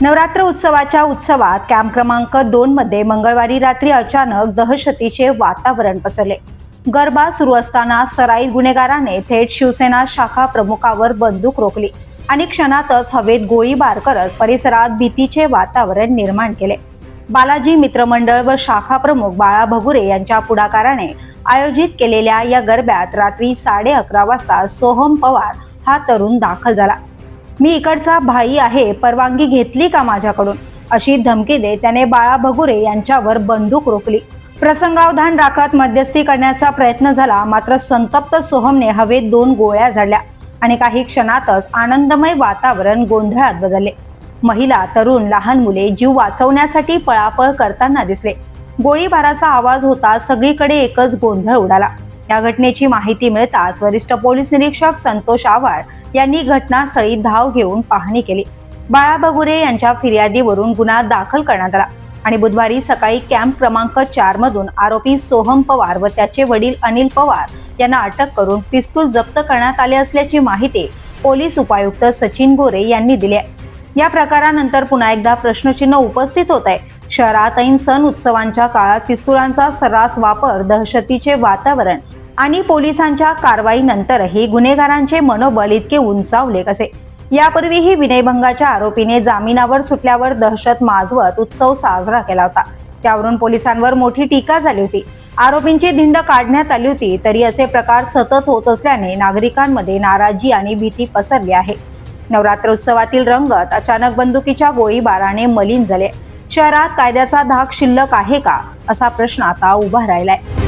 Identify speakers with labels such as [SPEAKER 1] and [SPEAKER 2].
[SPEAKER 1] नवरात्र उत्सवाच्या उत्सवात कॅम्प क्रमांक दोन मध्ये मंगळवारी रात्री अचानक दहशतीचे वातावरण पसरले. गरबा सुरू असताना सराईत गुन्हेगाराने थेट शिवसेना शाखा प्रमुखावर बंदूक रोखली आणि क्षणातच हवेत गोळीबार करत परिसरात भीतीचे वातावरण निर्माण केले. बालाजी मित्रमंडळ व शाखा प्रमुख बाळा भगुरे यांच्या पुढाकाराने आयोजित केलेल्या या गरब्यात रात्री साडे अकरा वाजता सोहम पवार हा तरुण दाखल झाला. मी इकडचा भाई आहे परवानगी घेतली का माझ्याकडून? अशी धमकी देत त्याने बाळा भगुरे यांच्यावर बंदूक रोखली. प्रसंगावधान राखत मध्यस्थी करण्याचा प्रयत्न झाला मात्र संतप्त सोहमने हवेत दोन गोळ्या झाडल्या आणि काही क्षणातच आनंदमय वातावरण गोंधळात बदलले. महिला तरुण लहान मुले जीव वाचवण्यासाठी पळापळ करताना दिसले. गोळीबाराचा आवाज होता सगळीकडे एकच गोंधळ उडाला. या घटनेची माहिती मिळताच वरिष्ठ पोलीस निरीक्षक संतोष आव्हाड यांनी घटनास्थळी धाव घेऊन पाहणी केली. बाळा बगुरे यांच्या फिर्यादीवरून गुन्हा दाखल करण्यात आला आणि बुधवारी सकाळी कॅम्प क्रमांक चार मधून आरोपी सोहम पवार व त्याचे वडील अनिल पवार यांना अटक करून पिस्तूल जप्त करण्यात आले असल्याची माहिती पोलीस उपायुक्त सचिन गोरे यांनी दिली आहे. या प्रकारानंतर पुन्हा एकदा प्रश्नचिन्ह उपस्थित होत आहे. शहरात ऐन सण उत्सवांच्या काळात पिस्तुलांचा सर्रास वापर दहशतीचे वातावरण आणि पोलिसांच्या कारवाईनंतरही गुन्हेगारांचे मनोबल इतके उंचावले कसे? यापूर्वीही विनयभंगाच्या आरोपीने जामिनावर सुटल्यावर दहशत माजवत उत्सव साजरा केला होता. त्यावरून पोलिसांवर मोठी टीका झाली होती. आरोपींची धिंड काढण्यात आली होती तरी असे प्रकार सतत होत असल्याने नागरिकांमध्ये नाराजी आणि भीती पसरली आहे. नवरात्रोत्सवातील रंगत अचानक बंदुकीच्या गोळीबाराने मलिन झाले. शहरात कायद्याचा धाक शिल्लक आहे का? असा प्रश्न आता उभा राहिलाय.